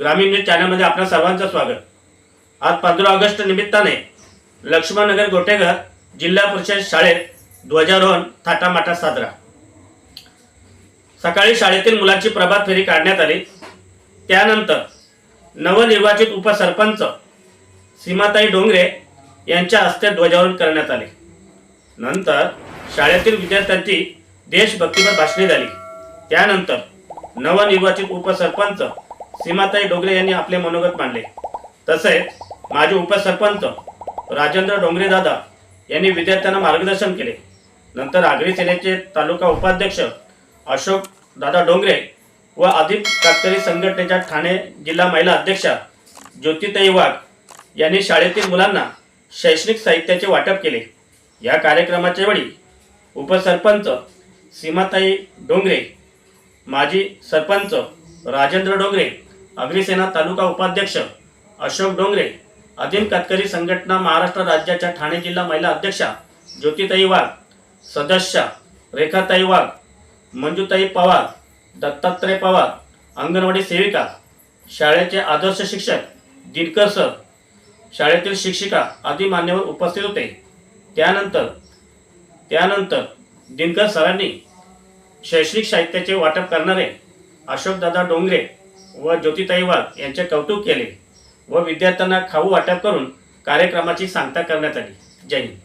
ग्रामीण न्यूज चॅनलमध्ये आपल्या सर्वांचं स्वागत. आज पंधरा ऑगस्ट निमित्ताने लक्ष्मणनगर गोटेघर जिल्हा परिषद शाळेत ध्वजारोहण थाटामाटात साजरा. सकाळी शाळेतील मुलांची प्रभात फेरी काढण्यात आली. त्यानंतर नवनिर्वाचित उपसरपंच सीमाताई डोंगरे यांच्या हस्ते ध्वजारोहण करण्यात आले. नंतर शाळेतील विद्यार्थ्यांची देशभक्तीवर भाषणे झाली. त्यानंतर नवनिर्वाचित उपसरपंच सीमाताई डोंगरे यांनी आपले मनोगत मांडले. तसेच माजी उपसरपंच राजेंद्र डोंगरे दादा यांनी विद्यार्थ्यांना मार्गदर्शन केले. नंतर आगरी सेनेचे तालुका उपाध्यक्ष अशोक दादा डोंगरे व अधिक कातकरी संघटनेच्या ठाणे जिल्हा महिला अध्यक्षा ज्योतिताई वाघ यांनी शाळेतील मुलांना शैक्षणिक साहित्याचे वाटप केले. या कार्यक्रमाच्या वेळी उपसरपंच सीमाताई डोंगरे माजी सरपंच राजेंद्र डोंगरे अग्निसेना तालुका उपाध्यक्ष अशोक डोंगरे आदिम कातकरी संघटना महाराष्ट्र राज्याच्या ठाणे जिल्हा महिला अध्यक्षा ज्योतिताई वाघ सदस्या रेखाताई वाघ मंजूताई पवार दत्तात्रय पवार अंगणवाडी सेविका शाळेचे आदर्श शिक्षक दिनकर सर शाळेतील शिक्षिका आदी मान्यवर उपस्थित होते. त्यानंतर त्यानंतर दिनकर सरांनी शैक्षणिक साहित्याचे वाटप करणारे अशोकदादा डोंगरे व ज्योतिताई वाघ यांचे कौतुक केले व विद्यार्थ्यांना खाऊ वाटप करून कार्यक्रमाची सांगता करण्यात आली. जय हिंद.